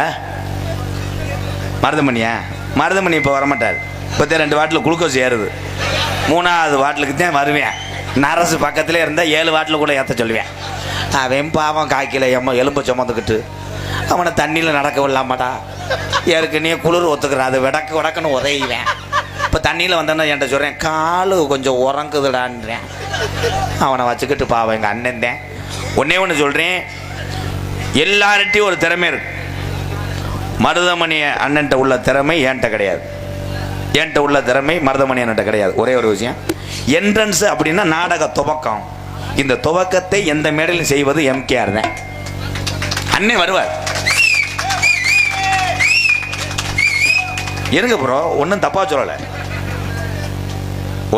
ஆ? மருதமணியா? மருதமணி இப்போ வரமாட்டார். இப்போத்தே ரெண்டு வாட்டில் குளுக்கோஸ் ஏறுது. மூணாவது வாட்டிலுக்கு தான் வருவேன். நரசு பக்கத்துலேயே இருந்தால் ஏழு வாட்டில் கூட ஏற்ற சொல்லுவேன். அவன் பாவம் காய்க்கல எம்ம எலும்பு சுமந்துக்கிட்டு. அவனை தண்ணியில் நடக்க விடலாமாடா? ஏற்கனவே குளிர் ஒத்துக்கிறான் அது விடக்கு விடக்குன்னு உதவிவேன் இப்போ தண்ணியில் வந்தேன்னா என்கிட்ட சொல்கிறேன் காலு கொஞ்சம் உறங்குதுடான்றேன். அவனை வச்சுக்கிட்டு பாவம் எங்கள் அண்ணன் தான். ஒன்றே ஒன்று சொல்கிறேன் எல்லார்ட்டையும் ஒரு திறமை இருக்குது மருதமணி அண்ணன்ட்ட உள்ள திறமை என்கிட்ட கிடையாது. என்கிட்ட உள்ள திறமை மருதமணி அண்ணன்ட்ட கிடையாது. ஒரே ஒரு விஷயம். என்ட்ரன்ஸ் அப்படின்னா நாடக துவக்கம். இந்த துவக்கத்தை எந்த மேடையிலும் செய்வது எம்கேஆர் தான். அண்ணே வருவார். இருங்க ப்ரோ ஒன்றும் தப்பா சொல்லலை.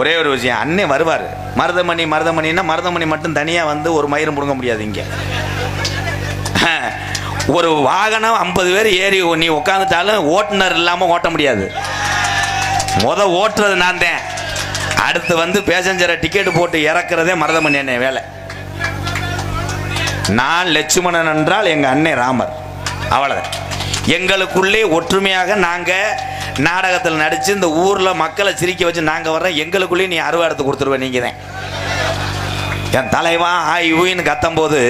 ஒரே ஒரு விஷயம். அண்ணே வருவார். மருதமணி மருதமணின்னா மருதமணி மட்டும் தனியாக வந்து ஒரு மயிரும் பிடுங்க முடியாது இங்கே. ஒரு வாகனம் ஐம்பது பேர் ஏறி நீ உட்காந்துட்டாலும் ஓட்டுநர் இல்லாமல் ஓட்ட முடியாது. முத ஓட்டுறது நான் தான். அடுத்து வந்து பேசஞ்சரை டிக்கெட் போட்டு இறக்குறதே மருதமணி அண்ணன் வேலை. நான் லட்சுமணன் என்றால் எங்கள் அண்ணன் ராமர். அவ்வளோதான் எங்களுக்குள்ளே ஒற்றுமையாக நாங்கள் நாடகத்தில் நடித்து இந்த ஊரில் மக்களை சிரிக்க வச்சு நாங்கள் வர்றோம் எங்களுக்குள்ளேயே நீ அருவா எடுத்து கொடுத்துருவேன் நீங்கள் தான். என் தலைவா ஆய் ஊயின்னு கத்தும்போது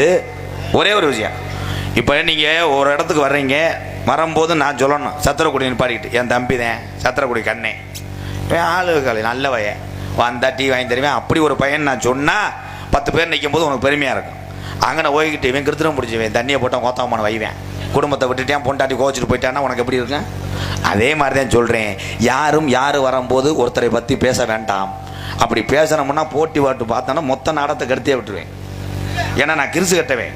ஒரே ஒரு விஷயம். இப்போ நீங்கள் ஒரு இடத்துக்கு வர்றீங்க வரும்போது நான் சொல்லணும் சத்திரக்குடி நிப்பாடிக்கிட்டு என் தம்பி தான் சத்திரக்குடி கண்ணே. ஆளு காலி நல்ல பையன் வந்தா டீ வாங்கி தருவேன். அப்படி ஒரு பையன் நான் சொன்னால் பத்து பேர் நிற்கும் போது உனக்கு பெருமையாக இருக்கும். அங்கே போய்கிட்டு இவன் கிருத்திரம் பிடிச்சிவேன் தண்ணியை போட்டான் கோத்தாமான வைவேன். குடும்பத்தை விட்டுட்டேன் பொண்டாட்டி கோச்சிட்டு போயிட்டான்னா உனக்கு எப்படி இருக்கும்? அதே மாதிரி தான் சொல்கிறேன் யாரும் யார் வரும்போது ஒருத்தரை பற்றி பேச வேண்டாம். அப்படி பேசணும்னா போட்டி வாட்டு பார்த்தோன்னா மொத்த நாடத்தை கருத்தே விட்டுருவேன். ஏன்னா நான் கிரிசு கட்டவேன்.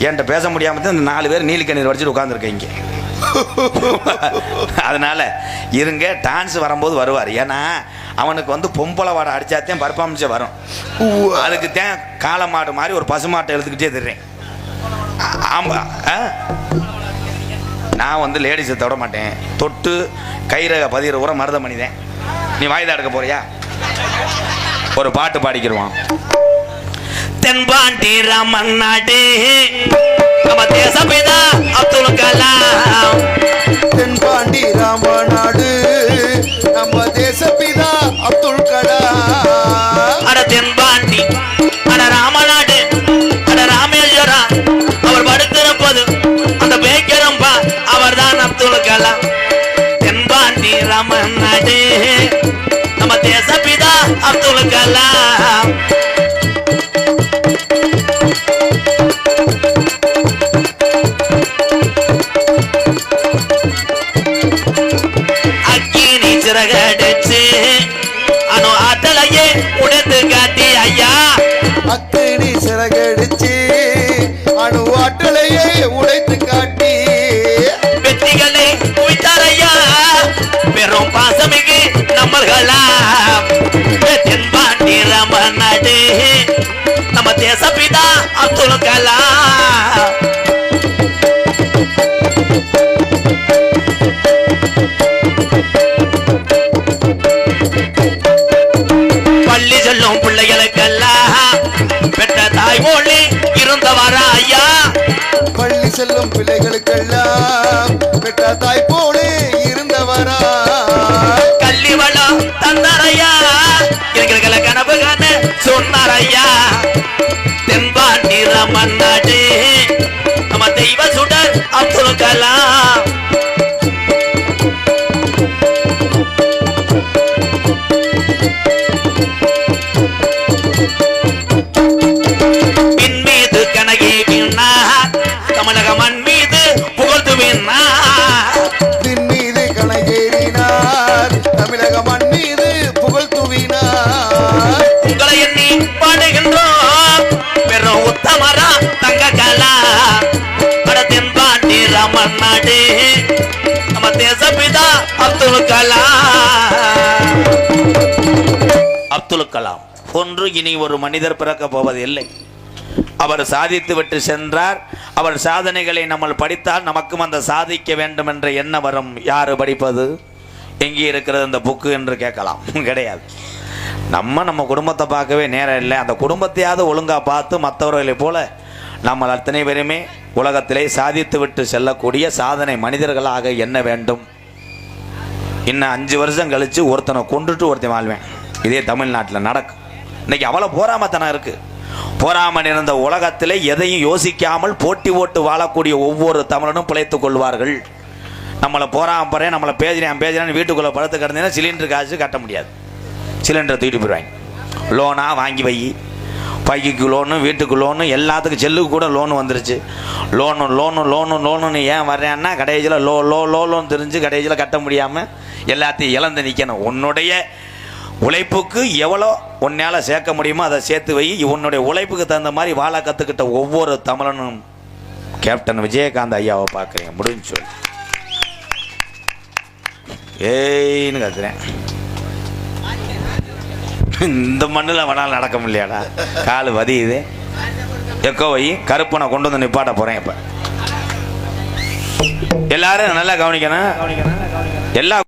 என்கிட்ட பேச முடியாமல் தான் இந்த நாலு பேர் நீலிக்கண்ணீர் வடிச்சிட்டு உட்காந்துருக்கேன் இங்கே அதனால இருங்க டான்ஸ் வரும்போது வருவார். ஏன்னா அவனுக்கு வந்து பொம்பளை வாடை அடித்தாத்தையும் பர்ஃபார்மன்ஸே வரும். அதுக்கு தான் காளை மாடு மாதிரி ஒரு பசு மாட்டை எழுதுக்கிட்டே தர்றேன். ஆமா ஆ? நான் வந்து லேடிஸை தொட மாட்டேன். தொட்டு கைரக பதிகிற உரம் மருதமணி தான். நீ வாய்தா எடுக்க போறியா? ஒரு பாட்டு பாடிக்கிடுவான் தென்பாண்டி ராமன் நாடு நம்ம தேசபிதா அப்துல் கலாம். தென்பாண்டி ராமநாடு நம்ம தேசப்பிதா அப்துல் கலாம். அட தென்பாண்டி அட ராமநாடு அட ராமேஸ்வரா அவர் படுத்திருப்பது அந்த பேக்கரம்பா அவர் தான் அப்துல் கலாம். தென்பாண்டி ராமன் நாடு நம்ம தேசபிதா அப்துல் கலாம். சிறகடிச்சு அணு ஆத்தலையே உடைத்து காட்டி ஐயா! அக்கினி சிறகடிச்சு அணு ஆட்டலையே உடைத்து காட்டி. வெற்றிகளை குவித்தார் ஐயா பெரும் பாசமிகு நம்மர்களா தென்பாண்டி ரமநாடு நம்ம தேசப்பிதா அப்துல் கலாம். மொழி இருந்தவரா ஐயா? பள்ளி செல்லும் பிள்ளைகளுக்கெல்லாம் பெற்ற தாய் போலே இருந்தவரா? கல்வி வளம் தந்தாரையா? எங்களுக்கு கனவு காண சொன்னாரையா? தென்பாண்டி ரமன் நாடு. நம்ம தெய்வ சுடர் அப்துல் கலாம். தேசப்பிதா அப்துல் கலாம். அப்துல் கலாம். ஒன்று இனி ஒரு மனிதர் பிறக்க போவதில்லை அவர் சாதித்து விட்டு சென்றார். அவர் சாதனைகளை நம்ம படித்தால் நமக்கும் அந்த சாதிக்க வேண்டும் என்ற எண்ணம் வரும். யாரு படிப்பது? எங்கே இருக்கிறது அந்த புக்கு என்று கேட்கலாம். கிடையாது. நம்ம நம்ம குடும்பத்தை பார்க்கவே நேரம் இல்லை. அந்த குடும்பத்தையாவது ஒழுங்காக பார்த்து மற்றவர்களை போல நம்ம அத்தனை பேருமே உலகத்திலே சாதித்து விட்டு செல்லக்கூடிய சாதனை மனிதர்களாக என்ன வேண்டும். இன்னும் அஞ்சு வருஷம் கழித்து ஒருத்தனை கொண்டுட்டு ஒருத்தன் வாழ்வேன். இதே தமிழ்நாட்டில் நடக்கும் இன்னைக்கு அவ்வளோ போராமத்தனம் இருக்குது போராமல் இருந்த உலகத்தில் எதையும் யோசிக்காமல் போட்டி ஓட்டு வாழக்கூடிய ஒவ்வொரு தமிழனும் பிழைத்துக் கொள்வார்கள். நம்மளை போறாம போகிறேன் நம்மளை பேசுகிறேன் பேசுகிறேன் வீட்டுக்குள்ளே படுத்து கிடந்தீங்கன்னா சிலிண்டர் காசு கட்ட முடியாது. சிலிண்டரை தூக்கிட்டு போயிடுவாங்க. லோனாக வாங்கி வை. பைக்கு லோனு வீட்டுக்கு லோனு எல்லாத்துக்கும் செல்லுக்கு கூட லோனு வந்துருச்சு. லோனு லோனு லோனு லோனுன்னு ஏன் வர்றேன்னா கடைசியில் லோ லோ லோ லோன் தெரிஞ்சு கடைசியில் கட்ட முடியாமல் எல்லாத்தையும் இழந்து நிற்கணும் உன்னுடைய உழைப்புக்கு எவ்வளோ உன்னால் சேர்க்க முடியுமோ அதை சேர்த்து வை. உன்னுடைய உழைப்புக்கு தகுந்த மாதிரி வாழ கற்றுக்கிட்ட ஒவ்வொரு தமிழனும் கேப்டன் விஜயகாந்த் ஐயாவை பார்க்குறேன். முடிஞ்சு சொல்லி. ஏய்னு கத்துறேன். இந்த மண்ணில் வேணாலும் நடக்க முடியாடா கால் வதியுது எக்கோ வை கருப்பனை கொண்டு வந்து நிப்பாட்ட போகிறேன் இப்போ. எல்லாரும் நல்லா கவனிக்கணும். எல்லா